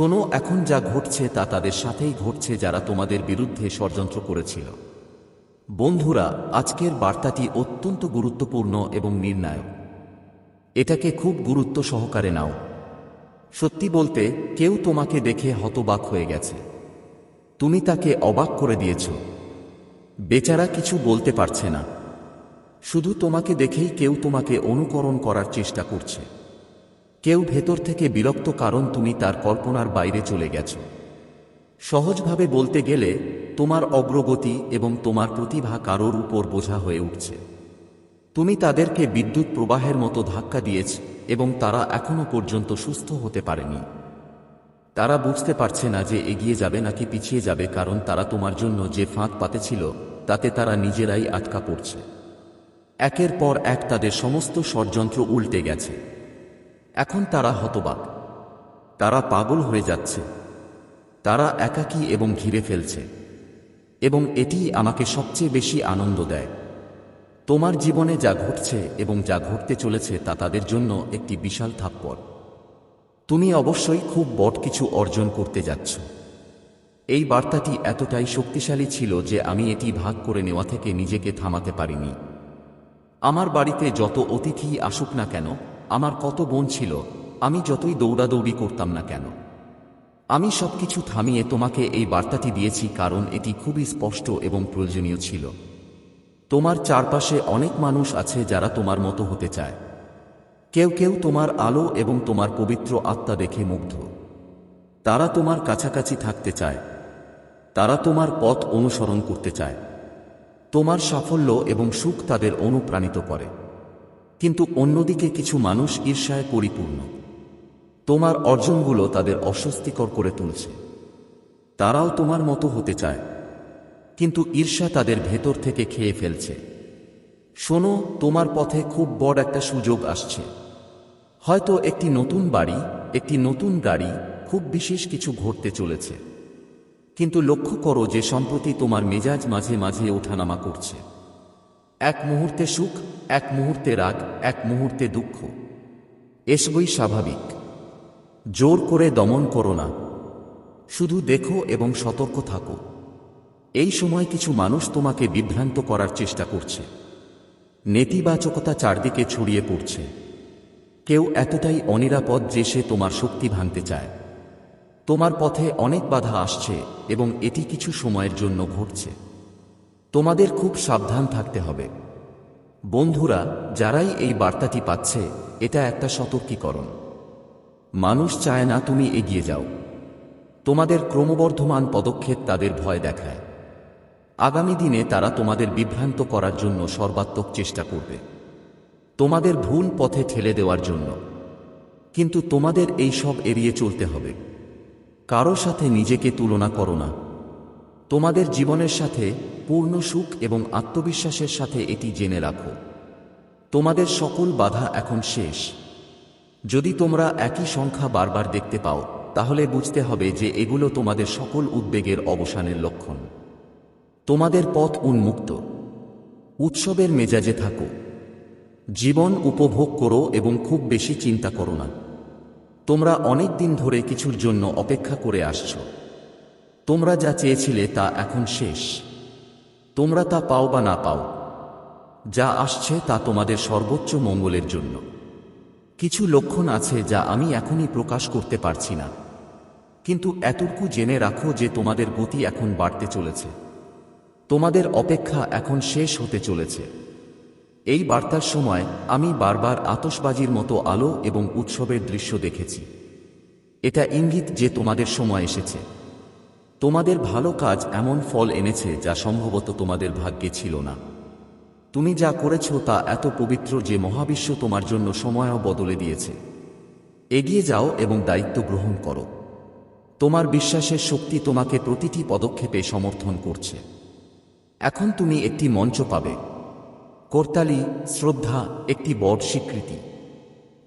শোনো, এখন যা ঘটছে তা তাদের সাথেই ঘটছে যারা তোমাদের বিরুদ্ধে ষড়যন্ত্র করেছিল। বন্ধুরা, আজকের বার্তাটি অত্যন্ত গুরুত্বপূর্ণ এবং নির্ণায়ক। এটাকে খুব গুরুত্ব সহকারে নাও। সত্যি বলতে, কেউ তোমাকে দেখে হতবাক হয়ে গেছে। তুমি তাকে অবাক করে দিয়েছ। বেচারা কিছু বলতে পারছে না। শুধু তোমাকে দেখেই কেউ তোমাকে অনুকরণ করার চেষ্টা করছে। কেউ ভেতর থেকে বিরক্ত কারণ তুমি তার কল্পনার বাইরে চলে গেছ। সহজভাবে বলতে গেলে, তোমার অগ্রগতি এবং তোমার প্রতিভা কারোর উপর বোঝা হয়ে উঠছে। তুমি তাদেরকে বিদ্যুৎ প্রবাহের মতো ধাক্কা দিয়েছ এবং তারা এখনও পর্যন্ত সুস্থ হতে পারেনি। তারা বুঝতে পারছে না যে এগিয়ে যাবে নাকি পিছিয়ে যাবে, কারণ তারা তোমার জন্য যে ফাঁক পাতেছিল তাতে তারা নিজেরাই আটকা পড়ছে। একের পর এক তাদের সমস্ত ষড়যন্ত্র উল্টে গেছে। এখন তারা হতবাক। তারা পাগল হয়ে যাচ্ছে। তারা একাকী এবং ঘিরে ফেলছে। এবং এটি আমাকে সবচেয়ে বেশি আনন্দ দেয়। তোমার জীবনে যা ঘটছে এবং যা ঘটতে চলেছে তা তাদের জন্য একটি বিশাল থাপ্পড়। তুমি অবশ্যই খুব বড় কিছু অর্জন করতে যাচ্ছ। এই বার্তাটি এতটাই শক্তিশালী ছিল যে আমি এটি ভাগ করে নেওয়া থেকে নিজেকে থামাতে পারিনি। আমার বাড়িতে যত অতিথি আসুক না কেন আমার কত বোন ছিল, আমি যতই দৌড়াদৌড়ি করতাম না কেন। আমি সবকিছু থামিয়ে তোমাকে এই বার্তাটি দিয়েছি কারণ এটি খুবই স্পষ্ট এবং প্রয়োজনীয় ছিল। তোমার চারপাশে অনেক মানুষ আছে যারা তোমার মতো হতে চায়। কেউ কেউ তোমার আলো এবং তোমার পবিত্র আত্মা দেখে মুগ্ধ। তারা তোমার কাছাকাছি থাকতে চায়। তারা তোমার পথ অনুসরণ করতে চায়। তোমার সাফল্য এবং সুখ তাদের অনুপ্রাণিত করে। কিন্তু অন্যদিকে কিছু মানুষ ঈর্ষায় পরিপূর্ণ। তোমার অর্জনগুলো তাদের অস্বস্তিকর করে তুলছে। তারাও তোমার মতো হতে চায়। কিন্তু ঈর্ষা তাদের ভেতর থেকে খেয়ে ফেলছে। শোনো, তোমার পথে খুব বড় একটা সুযোগ আসছে। হয়তো একটি নতুন বাড়ি, একটি নতুন গাড়ি, খুব বিশেষ কিছু ঘটতে চলেছে। কিন্তু লক্ষ্য করো যে সম্প্রতি তোমার মেজাজ মাঝে মাঝে ওঠানামা করছে। এক মুহূর্তে সুখ, এক মুহূর্তে রাগ, এক মুহূর্তে দুঃখ। এসবই স্বাভাবিক। জোর করে দমন করো না। শুধু দেখো এবং সতর্ক থাকো। এই সময় কিছু মানুষ তোমাকে বিভ্রান্ত করার চেষ্টা করছে। নেতিবাচকতা চারদিকে ছড়িয়ে পড়ছে। কেউ এতটাই অনিরাপদ যে সে তোমার শক্তি ভাঙতে চায়। তোমার পথে অনেক বাধা আসছে এবং এটি কিছু সময়ের জন্য ঘটছে। তোমাদের খুব সাবধান থাকতে হবে। বন্ধুরা, যারাই এই বার্তাটি পাচ্ছে, এটা একটা সতর্কীকরণ। মানুষ চায় না তুমি এগিয়ে যাও। তোমাদের ক্রমবর্ধমান পদক্ষেপ তাদের ভয় দেখায়। আগামী দিনে তারা তোমাদের বিভ্রান্ত করার জন্য সর্বাত্মক চেষ্টা করবে। তোমাদের ভুল পথে ঠেলে দেওয়ার জন্য। কিন্তু তোমাদের এই সব এড়িয়ে চলতে হবে। কারও সাথে নিজেকে তুলনা করো না। তোমাদের জীবনের সাথে পূর্ণ সুখ এবং আত্মবিশ্বাসের সাথে এটি জেনে রাখো। তোমাদের সকল বাধা এখন শেষ। যদি তোমরা একই সংখ্যা বারবার দেখতে পাও, তাহলে বুঝতে হবে যে এগুলো তোমাদের সকল উদ্বেগের অবসানের লক্ষণ। তোমাদের পথ উন্মুক্ত। উৎসবের মেজাজে থাকো। জীবন উপভোগ করো এবং খুব বেশি চিন্তা করো না। তোমরা অনেক দিন ধরে কিছুর জন্য অপেক্ষা করে আসছ। তোমরা যা চেয়েছিলে তা এখন শেষ। তোমরা তা পাও বা না পাও। যা আসছে তা তোমাদের সর্বোচ্চ মঙ্গলের জন্য। কিছু লক্ষণ আছে যা আমি এখনই প্রকাশ করতে পারছি না। কিন্তু এতটুকু জেনে রাখো যে তোমাদের গতি এখন বাড়তে চলেছে। তোমাদের অপেক্ষা এখন শেষ হতে চলেছে। এই বার্তার সময় আমি বারবার আতসবাজির মতো আলো এবং উৎসবের দৃশ্য দেখেছি। এটা ইঙ্গিত যে তোমাদের সময় এসেছে। তোমাদের ভালো কাজ এমন ফল এনেছে যা সম্ভবত তোমাদের ভাগ্যে ছিল না। তুমি যা করেছ তা এত পবিত্র যে মহাবিশ্ব তোমার জন্য সময়ও বদলে দিয়েছে। এগিয়ে যাও এবং দায়িত্ব গ্রহণ করো। তোমার বিশ্বাসের শক্তি তোমাকে প্রতিটি পদক্ষেপে সমর্থন করছে। এখন তুমি একটি মঞ্চ পাবে। করতালি, শ্রদ্ধা, একটি বড় স্বীকৃতি।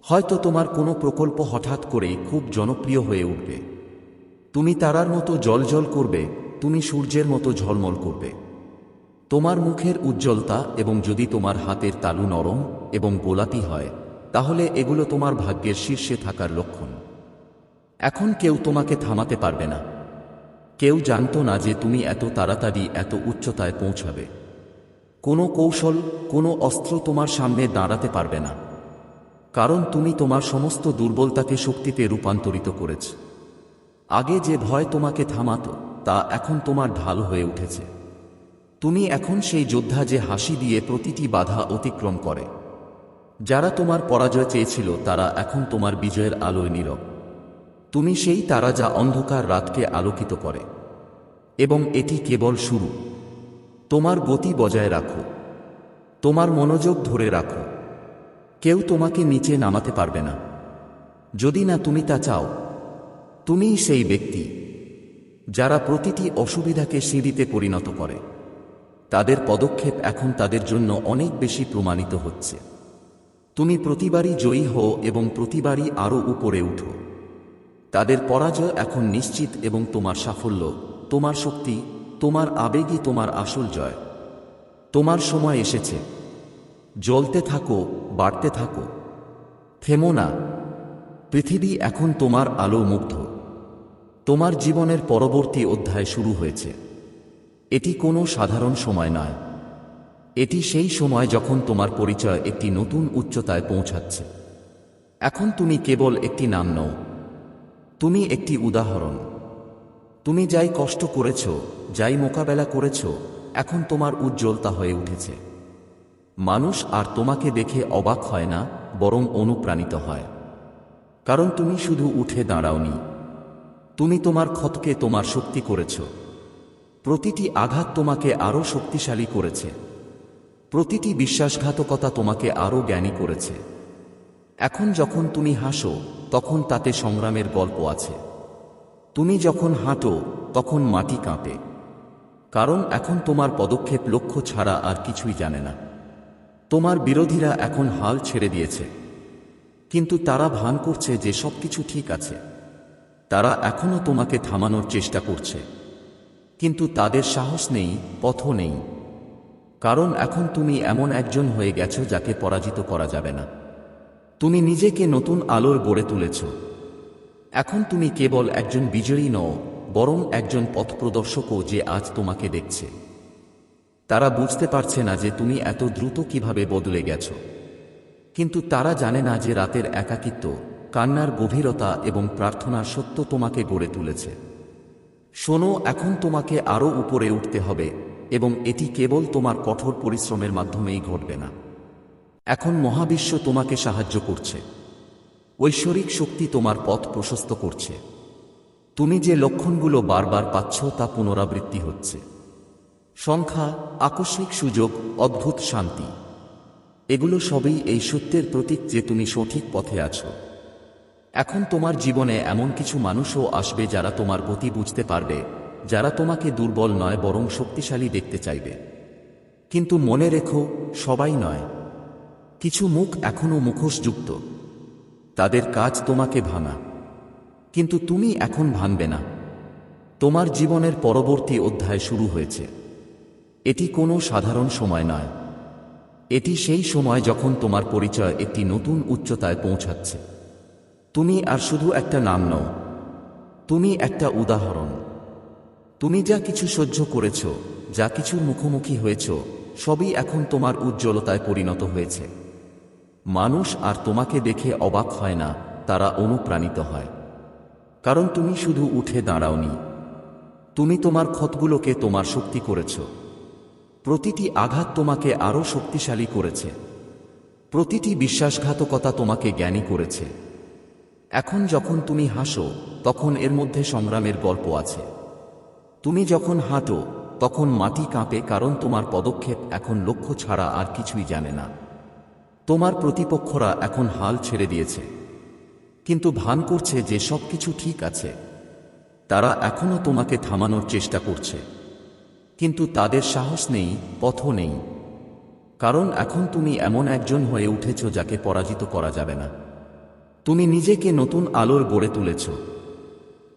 হয়তো তোমার কোনো প্রকল্প হঠাৎ করেই খুব জনপ্রিয় হয়ে উঠবে। তুমি তারার মতো জলজল করবে, তুমি সূর্যের মতো ঝলমল করবে। তোমার মুখের উজ্জ্বলতা এবং যদি তোমার হাতের তালু নরম এবং গোলাপি হয়, তাহলে এগুলো তোমার ভাগ্যের শীর্ষে থাকার লক্ষণ। এখন কেউ তোমাকে থামাতে পারবে না। কেউ জানত না যে তুমি এত তাড়াতাড়ি এত উচ্চতায় পৌঁছাবে। কোনো কৌশল, কোনো অস্ত্র তোমার সামনে দাঁড়াতে পারবে না। কারণ তুমি তোমার সমস্ত দুর্বলতাকে শক্তিতে রূপান্তরিত করেছ। আগে যে ভয় তোমাকে থামাতো, তা এখন তোমার ঢাল হয়ে উঠেছে। তুমি এখন সেই যোদ্ধা যে হাসি দিয়ে প্রতিটি বাধা অতিক্রম করে। যারা তোমার পরাজয় চেয়েছিল, তারা এখন তোমার বিজয়ের আলোয় নীরব। তুমি সেই তারা যা অন্ধকার রাতকে আলোকিত করে। এবং এটি কেবল শুরু। তোমার গতি বজায় রাখো। তোমার মনোযোগ ধরে রাখো। কেউ তোমাকে নিচে নামাতে পারবে না। যদি না তুমি তা চাও তুমিই সেই ব্যক্তি যারা প্রতিটি অসুবিধাকে সিঁড়িতে পরিণত করে। তাদের পদক্ষেপ এখন তাদের জন্য অনেক বেশি প্রমাণিত হচ্ছে। তুমি প্রতিবারই জয়ী হও এবং প্রতিবারই আরও উপরে উঠো। তাদের পরাজয় এখন নিশ্চিত এবং তোমার সাফল্য, তোমার শক্তি, তোমার আবেগই তোমার আসল জয়। তোমার সময় এসেছে। জ্বলতে থাকো, বাড়তে থাকো। থেমো না। পৃথিবী এখন তোমার আলো মুগ্ধ। তোমার জীবনের পরবর্তী অধ্যায় শুরু হয়েছে। এটি কোনো সাধারণ সময় নয়। এটি সেই সময় যখন তোমার পরিচয় একটি নতুন উচ্চতায় পৌঁছাচ্ছে। এখন তুমি কেবল একটি নাম নও। তুমি একটি উদাহরণ। তুমি যাই কষ্ট করেছ, যাই মোকাবেলা করেছ, এখন তোমার উজ্জ্বলতা হয়ে উঠেছে। মানুষ আর তোমাকে দেখে অবাক হয় না, বরং অনুপ্রাণিত হয়। কারণ তুমি শুধু উঠে দাঁড়াওনি। তুমি তোমার ক্ষতকে তোমার শক্তি করেছ। প্রতিটি আঘাত তোমাকে আরও শক্তিশালী করেছে। প্রতিটি বিশ্বাসঘাতকতা তোমাকে আরও জ্ঞানী করেছে। এখন যখন তুমি হাসো, তখন তাতে সংগ্রামের গল্প আছে। তুমি যখন হাঁটো, তখন মাটি কাঁপে। কারণ এখন তোমার পদক্ষেপ লক্ষ্য ছাড়া আর কিছুই জানে না। তোমার বিরোধীরা এখন হাল ছেড়ে দিয়েছে। কিন্তু তারা ভান করছে যে সবকিছু ঠিক আছে। তারা এখনও তোমাকে থামানোর চেষ্টা করছে। কিন্তু তাদের সাহস নেই, পথও নেই। কারণ এখন তুমি এমন একজন হয়ে গেছো যাকে পরাজিত করা যাবে না। তুমি নিজেকে নতুন আলোর গড়ে তুলেছ। এখন তুমি কেবল একজন বিজয়ী নও, বরং একজন পথপ্রদর্শকও যে আজ তোমাকে দেখছে। তারা বুঝতে পারছে না যে তুমি এত দ্রুত কীভাবে বদলে গেছ। কিন্তু তারা জানে না যে রাতের একাকিত্ব কান্নার গভীরতা এবং প্রার্থনার সত্য তোমাকে গড়ে তুলেছে। শোনো, এখন তোমাকে আরও উপরে উঠতে হবে এবং এটি কেবল তোমার কঠোর পরিশ্রমের মাধ্যমেই ঘটবে না। এখন মহাবিশ্ব তোমাকে সাহায্য করছে। ঐশ্বরিক শক্তি তোমার পথ প্রশস্ত করছে। তুমি যে লক্ষণগুলো বারবার পাচ্ছ তা পুনরাবৃত্তি হচ্ছে। সংখ্যা, আকস্মিক সুযোগ, অদ্ভুত শান্তি। এগুলো সবই এই সত্যের প্রতীক যে তুমি সঠিক পথে আছো। এখন তোমার জীবনে এমন কিছু মানুষও আসবে যারা তোমার গতি বুঝতে পারবে, যারা তোমাকে দুর্বল নয় বরং শক্তিশালী দেখতে চাইবে। কিন্তু মনে রেখো, সবাই নয়। কিছু মুখ এখনও মুখোশযুক্ত। তাদের কাজ তোমাকে ভাঙা। কিন্তু তুমি এখন ভাঙবে না। তোমার জীবনের পরবর্তী অধ্যায় শুরু হয়েছে। এটি কোনো সাধারণ সময় নয়। এটি সেই সময় যখন তোমার পরিচয় একটি নতুন উচ্চতায় পৌঁছাচ্ছে। তুমি আর শুধু একটা নাম নও। তুমি একটা উদাহরণ। তুমি যা কিছু সহ্য করেছ, যা কিছুর মুখোমুখি হয়েছ, সবই এখন তোমার উজ্জ্বলতায় পরিণত হয়েছে। মানুষ আর তোমাকে দেখে অবাক হয় না, তারা অনুপ্রাণিত হয়। কারণ তুমি শুধু উঠে দাঁড়াওনি। তুমি তোমার ক্ষতগুলোকে তোমার শক্তি করেছ। প্রতিটি আঘাত তোমাকে আরও শক্তিশালী করেছে। প্রতিটি বিশ্বাসঘাতকতা তোমাকে জ্ঞানী করেছে। এখন যখন তুমি হাসো, তখন এর মধ্যে সংগ্রামের গল্প আছে। তুমি যখন হাঁটো, তখন মাটি কাঁপে কারণ তোমার পদক্ষেপ এখন লক্ষ্য ছাড়া আর কিছুই জানে না। তোমার প্রতিপক্ষরা এখন হাল ছেড়ে দিয়েছে। কিন্তু ভান করছে যে সব কিছু ঠিক আছে। তারা এখনও তোমাকে থামানোর চেষ্টা করছে। কিন্তু তাদের সাহস নেই, পথও নেই। কারণ এখন তুমি এমন একজন হয়ে উঠেছ যাকে পরাজিত করা যাবে না। তুমি নিজেকে নতুন আলোর গড়ে তুলেছ।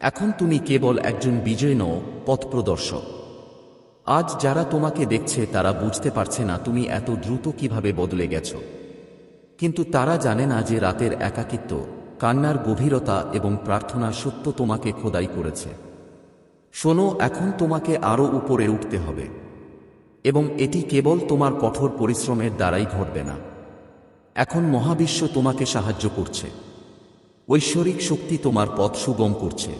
এখন তুমি কেবল একজন বিজয় নও পথপ্রদর্শক আজ যারা তোমাকে দেখছে, তারা বুঝতে পারছে না তুমি এত দ্রুত কীভাবে বদলে গেছ। কিন্তু তারা জানে না যে রাতের একাকিত্ব, কান্নার গভীরতা এবং প্রার্থনার সত্য তোমাকে খোদাই করেছে। শোনো, এখন তোমাকে আরও উপরে উঠতে হবে। এবং এটি কেবল তোমার কঠোর পরিশ্রমের দ্বারাই ঘটবে না। এখন মহাবিশ্ব তোমাকে সাহায্য করছে। ঐশ্বরিক শক্তি তোমার পথ সুগম করছে।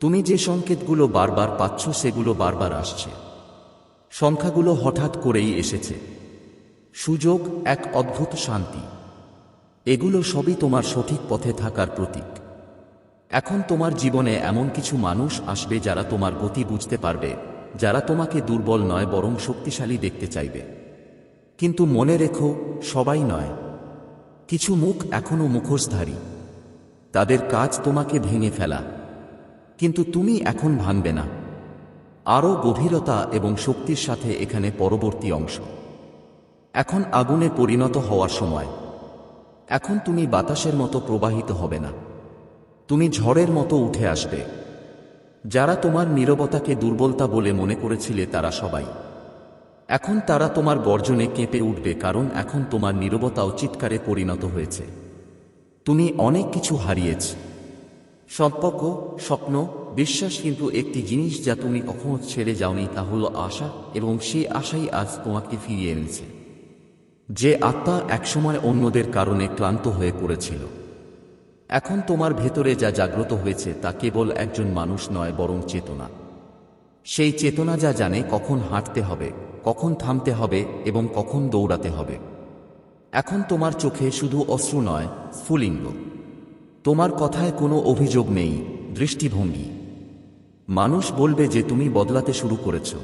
তুমি যে সংকেতগুলো বারবার পাচ্ছ, সেগুলো বারবার আসছে। সংখ্যাগুলো হঠাৎ করেই এসেছে। সুযোগ, এক অদ্ভুত শান্তি। এগুলো সবই তোমার সঠিক পথে থাকার প্রতীক। এখন তোমার জীবনে এমন কিছু মানুষ আসবে যারা তোমার গতি বুঝতে পারবে, যারা তোমাকে দুর্বল নয়, বরং শক্তিশালী দেখতে চাইবে। কিন্তু মনে রেখো, সবাই নয়। কিছু মুখ এখনও মুখোশধারী। তাদের কাজ তোমাকে ভেঙে ফেলা। কিন্তু তুমি এখন ভাঙবে না। আরও গভীরতা এবং শক্তির সাথে এখানে পরবর্তী অংশ। এখন আগুনে পরিণত হওয়ার সময়। এখন তুমি বাতাসের মতো প্রবাহিত হবে না। তুমি ঝড়ের মতো উঠে আসবে। যারা তোমার নীরবতাকে দুর্বলতা বলে মনে করেছিলে তারা সবাই। এখন তারা তোমার গর্জনে কেঁপে উঠবে কারণ এখন তোমার নীরবতাও চিৎকারে পরিণত হয়েছে। তুমি অনেক কিছু হারিয়েছ। সম্পর্ক, স্বপ্ন, বিশ্বাস কিন্তু একটি জিনিস যা তুমি কখনো ছেড়ে যাওনি তা হলো আশা এবং সেই আশাই আজ তোমাকে ফিরিয়ে এনেছে। যে আত্মা একসময় অন্যদের কারণে ক্লান্ত হয়ে পড়েছিল। এখন তোমার ভেতরে যা জাগ্রত হয়েছে তা কেবল একজন মানুষ নয়, বরং চেতনা। সেই চেতনা যা জানে কখন হাঁটতে হবে, কখন থামতে হবে এবং কখন দৌড়াতে হবে। এখন তোমার চোখে শুধু অশ্রু নয়, স্ফুলিঙ্গ। তোমার কথায় কোনো অভিযোগ নেই, দৃষ্টিভঙ্গি। মানুষ বলবে যে তুমি বদলাতে শুরু করেছ।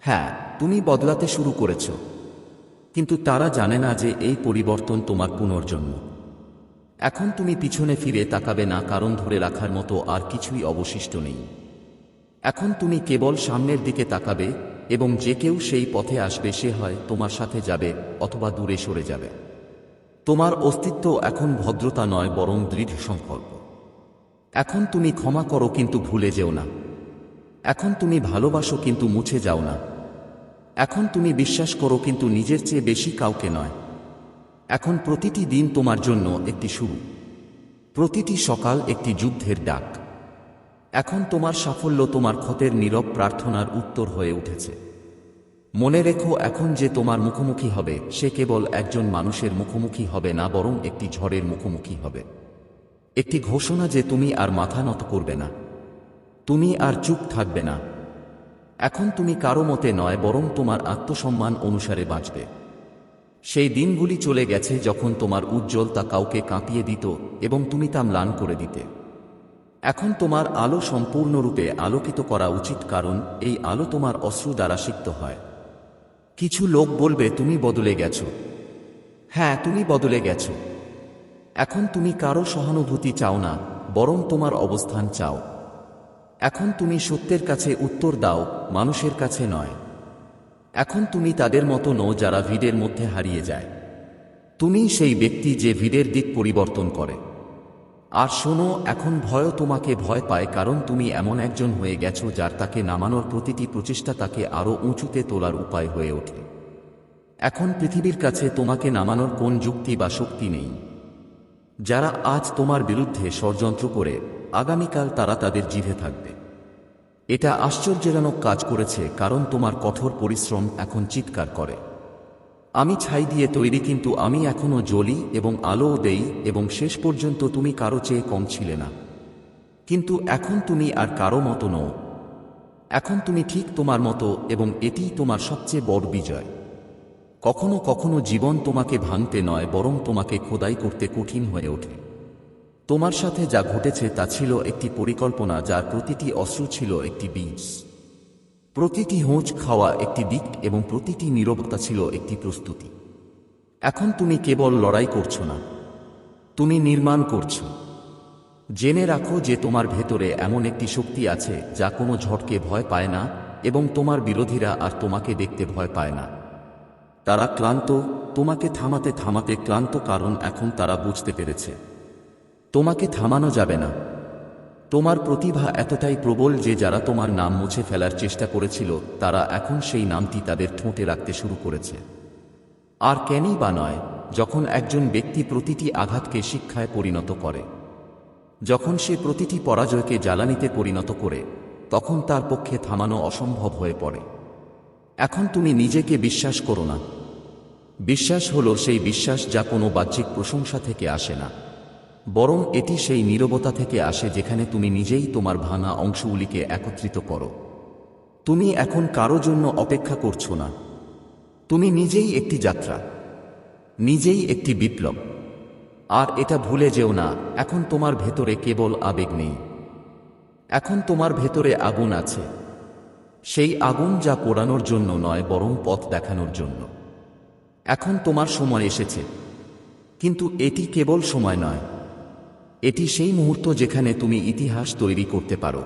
হ্যাঁ তুমি বদলাতে শুরু করেছ। কিন্তু তারা জানে না যে এই পরিবর্তন তোমার পুনর্জন্ম। এখন তুমি পিছনে ফিরে তাকাবে না, কারণ ধরে রাখার মতো আর কিছুই অবশিষ্ট নেই। এখন তুমি কেবল সামনের দিকে তাকাবে এবং যে কেউ সেই পথে আসবে, সে হয় তোমার সাথে যাবে অথবা দূরে সরে যাবে। তোমার অস্তিত্ব এখন ভদ্রতা নয়, বরং দৃঢ় সংকল্প। এখন তুমি ক্ষমা করো, কিন্তু ভুলে যেও না। এখন তুমি ভালোবাসো, কিন্তু মুছে যাও না। এখন তুমি বিশ্বাস করো, কিন্তু নিজের চেয়ে বেশি কাউকে নয়। এখন প্রতিটি দিন তোমার জন্য একটি শুরু। প্রতিটি সকাল একটি যুদ্ধের ডাক। এখন তোমার সাফল্য তোমার ক্ষতের নীরব প্রার্থনার উত্তর হয়ে উঠেছে। মনে রেখো এখন যে তোমার মুখোমুখি হবে, সে কেবল একজন মানুষের মুখোমুখি হবে না, বরং একটি ঝড়ের মুখোমুখি হবে। একটি ঘোষণা যে তুমি আর মাথা নত করবে না। তুমি আর চুপ থাকবে না। এখন তুমি কারও মতে নয়, বরং তোমার আত্মসম্মান অনুসারে বাঁচবে। সেই দিনগুলি চলে গেছে যখন তোমার উজ্জ্বল তা কাউকে কাঁপিয়ে দিত এবং তুমি তা ম্লান করে দিতে। এখন তোমার আলো সম্পূর্ণরূপে আলোকিত করা উচিত কারণ এই আলো তোমার অশ্রু দ্বারা সিক্ত হয়। কিছু লোক বলবে, তুমি বদলে গেছো। হ্যাঁ তুমি বদলে গেছো। এখন তুমি কারও সহানুভূতি চাও না, বরং তোমার অবস্থান চাও। এখন তুমি সত্যের কাছে উত্তর দাও, মানুষের কাছে নয়। এখন তুমি তাদের মতো নও যারা ভিড়ের মধ্যে হারিয়ে যায়। তুমি সেই ব্যক্তি যে ভিড়ের দিক পরিবর্তন করে। আর শোনো, এখন ভয় তোমাকে ভয় পায়, কারণ তুমি এমন একজন হয়ে গেছো যার তাকে নামানোর প্রতিটি প্রচেষ্টা তাকে আরও উঁচুতে তোলার উপায় হয়ে ওঠে। এখন পৃথিবীর কাছে তোমাকে নামানোর কোন যুক্তি বা শক্তি নেই। যারা আজ তোমার বিরুদ্ধে ষড়যন্ত্র করে, আগামীকাল তারা তাদের জিভে থাকবে। এটা আশ্চর্যজনক কাজ করেছে, কারণ তোমার কঠোর পরিশ্রম এখন চিৎকার করে। আমি ছাই দিয়ে তৈরি কিন্তু আমি এখনও জ্বলি এবং আলোও দেই এবং শেষ পর্যন্ত তুমি কারও চেয়ে কম ছিলে না। কিন্তু এখন তুমি আর কারও মতো নও। এখন তুমি ঠিক তোমার মতো এবং এটিই তোমার সবচেয়ে বড় বিজয়। কখনো কখনো জীবন তোমাকে ভাঙতে নয়, বরং তোমাকে খোদাই করতে কঠিন হয়ে ওঠে। তোমার সাথে যা ঘটেছে তা ছিল একটি পরিকল্পনা, যার প্রতিটি অশ্রু ছিল একটি বীজ। প্রতিটি হোঁচ খাওয়া একটি দিক এবং প্রতিটি নীরবতা ছিল একটি প্রস্তুতি। এখন তুমি কেবল লড়াই করছ না। তুমি নির্মাণ করছ। জেনে রাখো যে তোমার ভেতরে এমন একটি শক্তি আছে যা কোনো ঝড়কে ভয় পায় না এবং তোমার বিরোধীরা আর তোমাকে দেখতে ভয় পায় না। তারা ক্লান্ত, তোমাকে থামাতে থামাতে ক্লান্ত কারণ এখন তারা বুঝতে পেরেছে। তোমাকে থামানো যাবে না। তোমার প্রতিভা এতটাই প্রবল যে যারা তোমার নাম মুছে ফেলার চেষ্টা করেছিল, তারা এখন সেই নামটি তাদের ঠোঁটে রাখতে শুরু করেছে। আর কেনই বা নয়, যখন একজন ব্যক্তি প্রতিটি আঘাতকে শিক্ষায় পরিণত করে, যখন সে প্রতিটি পরাজয়কে জ্বালানিতে পরিণত করে, তখন তার পক্ষে থামানো অসম্ভব হয়ে পড়ে। এখন তুমি নিজেকে বিশ্বাস করো না। বিশ্বাস হলো সেই বিশ্বাস যা কোনো বাহ্যিক প্রশংসা থেকে আসে না। বরং এটি সেই নীরবতা থেকে আসে যেখানে তুমি নিজেই তোমার ভাঙা অংশগুলিকে একত্রিত করো। তুমি এখন কারও জন্য অপেক্ষা করছ না। তুমি নিজেই একটি যাত্রা। নিজেই একটি বিপ্লব। আর এটা ভুলে যেও না, এখন তোমার ভেতরে কেবল আবেগ নেই। এখন তোমার ভেতরে আগুন আছে। সেই আগুন যা পোড়ানোর জন্য নয়, বরং পথ দেখানোর জন্য। এখন তোমার সময় এসেছে। কিন্তু এটি কেবল সময় নয়। এটি সেই মুহূর্ত যেখানে তুমি ইতিহাস তৈরি করতে পারো।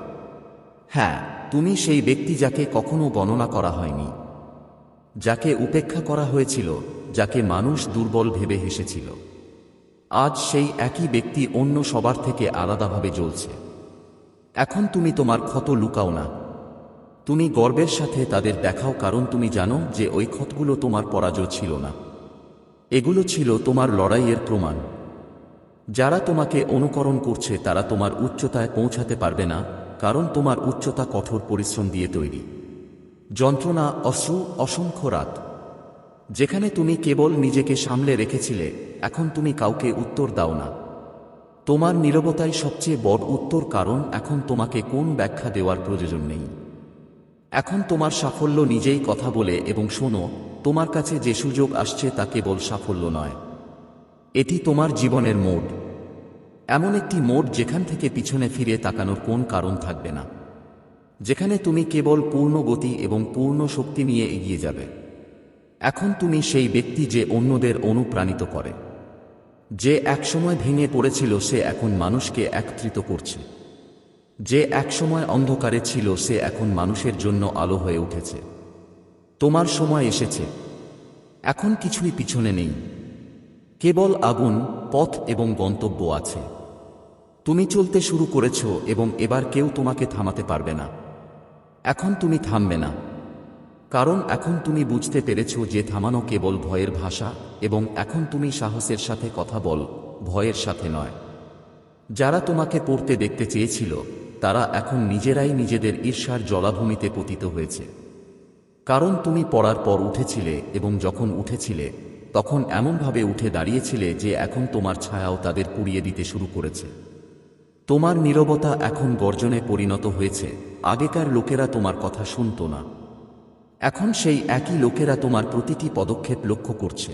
হ্যাঁ তুমি সেই ব্যক্তি যাকে কখনো গণনা করা হয়নি, যাকে উপেক্ষা করা হয়েছিল, যাকে মানুষ দুর্বল ভেবে হেসেছিল। আজ সেই একই ব্যক্তি অন্য সবার থেকে আলাদাভাবে জ্বলছে। এখন তুমি তোমার ক্ষত লুকাও না। তুমি গর্বের সাথে তাদের দেখাও, কারণ তুমি জানো যে ওই ক্ষতগুলো তোমার পরাজয় ছিল না। এগুলো ছিল তোমার লড়াইয়ের প্রমাণ। যারা তোমাকে অনুকরণ করছে তারা তোমার উচ্চতায় পৌঁছাতে পারবে না, কারণ তোমার উচ্চতা কঠোর পরিশ্রম দিয়ে তৈরি। যন্ত্রণা, অশ্রু, অসংখ্য রাত। যেখানে তুমি কেবল নিজেকে সামলে রেখেছিলে, এখন তুমি কাউকে উত্তর দাও না। তোমার নীরবতাই সবচেয়ে বড় উত্তর, কারণ এখন তোমাকে কোন ব্যাখ্যা দেওয়ার প্রয়োজন নেই। এখন তোমার সাফল্য নিজেই কথা বলে এবং শোনো, তোমার কাছে যে সুযোগ আসছে তা কেবল সাফল্য নয়। এটি তোমার জীবনের মোড়। এমন একটি মোড় যেখান থেকে পিছনে ফিরে তাকানোর কোন কারণ থাকবে না। যেখানে তুমি কেবল পূর্ণ গতি এবং পূর্ণ শক্তি নিয়ে এগিয়ে যাবে। এখন তুমি সেই ব্যক্তি যে অন্যদের অনুপ্রাণিত করে। যে একসময় ভেঙে পড়েছিল, সে এখন মানুষকে একত্রিত করছে। যে একসময় অন্ধকারে ছিল, সে এখন মানুষের জন্য আলো হয়ে উঠেছে। তোমার সময় এসেছে। এখন কিছুই পিছনে নেই। কেবল আগুন, পথ এবং গন্তব্য আছে। তুমি চলতে শুরু করেছ এবং এবার কেউ তোমাকে থামাতে পারবে না। এখন তুমি থামবে না। কারণ এখন তুমি বুঝতে পেরেছ যে থামানো কেবল ভয়ের ভাষা এবং এখন তুমি সাহসের সাথে কথা বল, ভয়ের সাথে নয়। যারা তোমাকে পড়তে দেখতে চেয়েছিল, তারা এখন নিজেরাই নিজেদের ঈর্ষার জলাভূমিতে পতিত হয়েছে। কারণ তুমি পড়ার পর উঠেছিলে এবং যখন উঠেছিলে তখন এমনভাবে উঠে দাঁড়িয়েছিলে যে এখন তোমার ছায়াও তাদের পুড়িয়ে দিতে শুরু করেছে। তোমার নীরবতা এখন গর্জনে পরিণত হয়েছে, আগেকার লোকেরা তোমার কথা শুনত না। এখন সেই একই লোকেরা তোমার প্রতিটি পদক্ষেপ লক্ষ্য করছে।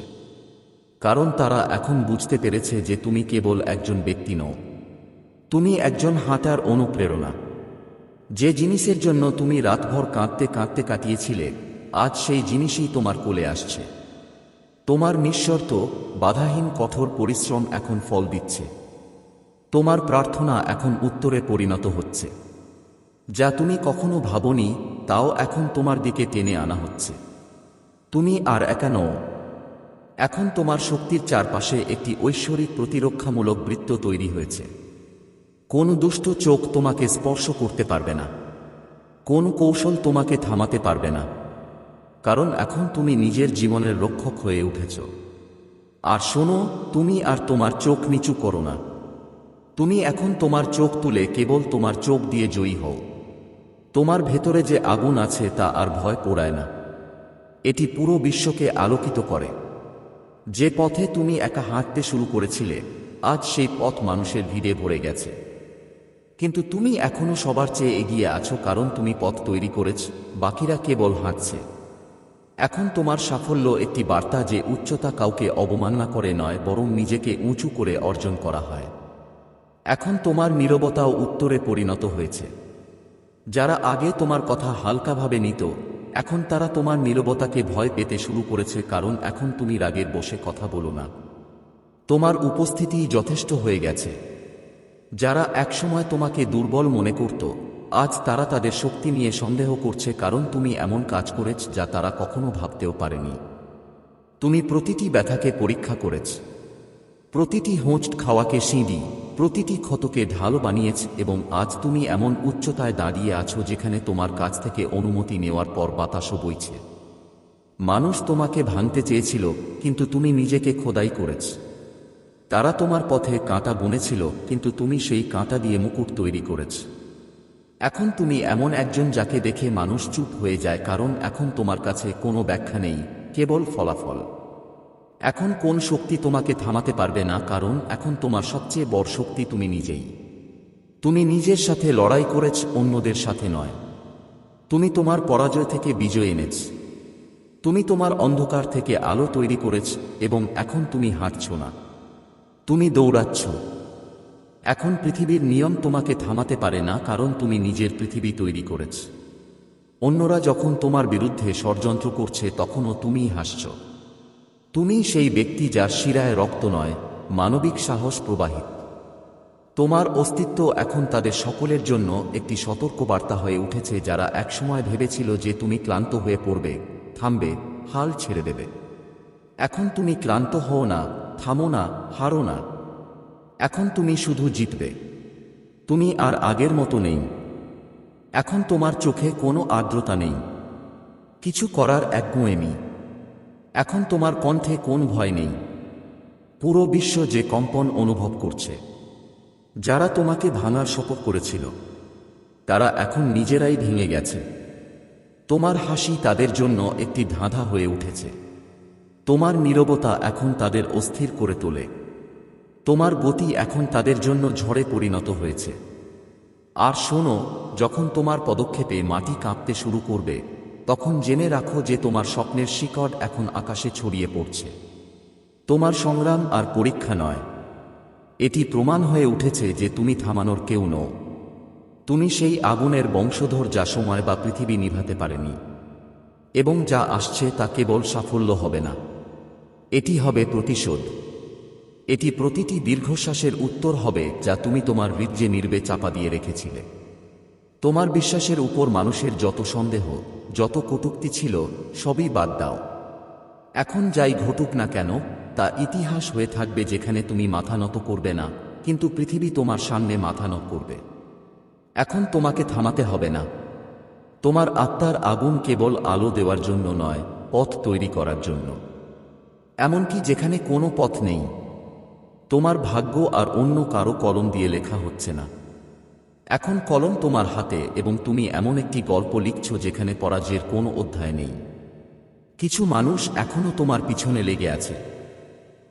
কারণ তারা এখন বুঝতে পেরেছে যে তুমি কেবল একজন ব্যক্তি নও। তুমি একজন হাঁটার অনুপ্রেরণা। যে জিনিসের জন্য তুমি রাতভর কাঁদতে কাঁদতে কাটিয়েছিলে, আজ সেই জিনিসই তোমার কোলে আসছে। তোমার নিঃশর্ত, বাধাহীন, কঠোর পরিশ্রম এখন ফল দিচ্ছে। তোমার প্রার্থনা এখন উত্তরে পরিণত হচ্ছে। যা তুমি কখনো ভাবনি, তাও এখন তোমার দিকে টেনে আনা হচ্ছে। তুমি আর একা নও। এখন তোমার শক্তির চারপাশে একটি ঐশ্বরিক প্রতিরক্ষামূলক বৃত্ত তৈরি হয়েছে। কোন দুষ্ট চোখ তোমাকে স্পর্শ করতে পারবে না। কোন কৌশল তোমাকে থামাতে পারবে না। কারণ এখন তুমি নিজের জীবনের রক্ষক হয়ে উঠেছ। আর শোনো, তুমি আর তোমার চোখ নিচু করো না। তুমি এখন তোমার চোখ তুলে কেবল তোমার চোখ দিয়ে জয়ী হও। তোমার ভেতরে যে আগুন আছে তা আর ভয় পোড়ায় না। এটি পুরো বিশ্বকে আলোকিত করে। যে পথে তুমি একা হাঁটতে শুরু করেছিলে, আজ সেই পথ মানুষের ভিড়ে ভরে গেছে। কিন্তু তুমি এখনও সবার চেয়ে এগিয়ে আছো কারণ তুমি পথ তৈরি করেছ, বাকিরা কেবল হাঁটছে। এখন তোমার সাফল্য একটি বার্তা যে উচ্চতা কাউকে অবমাননা করে নয়, বরং নিজেকে উঁচু করে অর্জন করা হয়। এখন তোমার নীরবতাও উত্তরে পরিণত হয়েছে। যারা আগে তোমার কথা হালকাভাবে নিত, এখন তারা তোমার নীরবতাকে ভয় পেতে শুরু করেছে, কারণ এখন তুমি রাগের বসে কথা বলো না। তোমার উপস্থিতি যথেষ্ট হয়ে গেছে। যারা একসময় তোমাকে দুর্বল মনে করত আজ তারা তাদের শক্তি নিয়ে সন্দেহ করছে কারণ তুমি এমন কাজ করেছ যা তারা কখনো ভাবতেও পারেনি। তুমি প্রতিটি ব্যথাকে পরীক্ষা করেছ। প্রতিটি হোঁচ খাওয়াকে সিঁড়ি, প্রতিটি ক্ষতকে ঢাল বানিয়েছ এবং আজ তুমি এমন উচ্চতায় দাঁড়িয়ে আছো যেখানে তোমার কাছ থেকে অনুমতি নেওয়ার পর বাতাসও বইছে। মানুষ তোমাকে ভাঙতে চেয়েছিল, কিন্তু তুমি নিজেকে খোদাই করেছ। তারা তোমার পথে কাঁটা বুনেছিল, কিন্তু তুমি সেই কাঁটা দিয়ে মুকুট তৈরি করেছ। এখন তুমি এমন একজন যাকে দেখে মানুষ চুপ হয়ে যায় কারণ এখন তোমার কাছে কোনো ব্যাখ্যা নেই, কেবল ফলাফল। এখন কোন শক্তি তোমাকে থামাতে পারবে না কারণ এখন তোমার সবচেয়ে বড় শক্তি তুমি নিজেই। তুমি নিজের সাথে লড়াই করেছ, অন্যদের সাথে নয়। তুমি তোমার পরাজয় থেকে বিজয় এনেছ। তুমি তোমার অন্ধকার থেকে আলো তৈরি করেছ এবং এখন তুমি হাঁটছ না। তুমি দৌড়াচ্ছ। এখন পৃথিবীর নিয়ম তোমাকে থামাতে পারে না কারণ তুমি নিজের পৃথিবী তৈরি করেছ। অন্যরা যখন তোমার বিরুদ্ধে ষড়যন্ত্র করছে, তখনও তুমিই হাসছ। তুমি সেই ব্যক্তি যার শিরায় রক্ত নয়, মানবিক সাহস প্রবাহিত। তোমার অস্তিত্ব এখন তাদের সকলের জন্য একটি সতর্কবার্তা হয়ে উঠেছে যারা একসময় ভেবেছিল যে তুমি ক্লান্ত হয়ে পড়বে, থামবে, হাল ছেড়ে দেবে। এখন তুমি ক্লান্ত হও না, থামো না, হারো না। এখন তুমি শুধু জিতবে। তুমি আর আগের মতো নেই। এখন তোমার চোখে কোনো আর্দ্রতা নেই। কিছু করার এক একগুঁয়েমি এখন তোমার কণ্ঠে কোন ভয় নেই। পুরো বিশ্ব যে কম্পন অনুভব করছে। যারা তোমাকে ভাঙার শপথ করেছিল, তারা এখন নিজেরাই ভেঙে গেছে। তোমার হাসি তাদের জন্য একটি ধাঁধা হয়ে উঠেছে। তোমার নীরবতা এখন তাদের অস্থির করে তোলে। তোমার গতি এখন তাদের জন্য ঝড়ে পরিণত হয়েছে। আর শোনো, যখন তোমার পদক্ষেপে মাটি কাঁপতে শুরু করবে, তখন জেনে রাখো যে তোমার স্বপ্নের শিকড় এখন আকাশে ছড়িয়ে পড়ছে। তোমার সংগ্রাম আর পরীক্ষা নয়। এটি প্রমাণ হয়ে উঠেছে যে তুমি থামানোর কেউ নও। তুমি সেই আগুনের বংশধর যা সময় বা পৃথিবী নিভাতে পারেনি। এবং যা আসছে তা কেবল সাফল্য হবে না। এটি হবে প্রতিশোধ। এটি প্রতিটি দীর্ঘশ্বাসের উত্তর হবে যা তুমি তোমার হৃদ্যে নির্বে চাপা দিয়ে রেখেছিলে। তোমার বিশ্বাসের উপর মানুষের যত সন্দেহ, যত কটুক্তি ছিল, সবই বাদ দাও। এখন যাই ঘটুক না কেন, তা ইতিহাস হয়ে থাকবে যেখানে তুমি মাথা নত করবে না, কিন্তু পৃথিবী তোমার সামনে মাথা নত করবে। এখন তোমাকে থামাতে হবে না। তোমার আত্মার আগুন কেবল আলো দেওয়ার জন্য নয়, পথ তৈরি করার জন্য। এমনকি যেখানে কোনো পথ নেই তোমার ভাগ্য আর অন্য কারও কলম দিয়ে লেখা হচ্ছে না। এখন কলম তোমার হাতে এবং তুমি এমন একটি গল্প লিখছ যেখানে পরাজয়ের কোনো অধ্যায় নেই। কিছু মানুষ এখনও তোমার পিছনে লেগে আছে।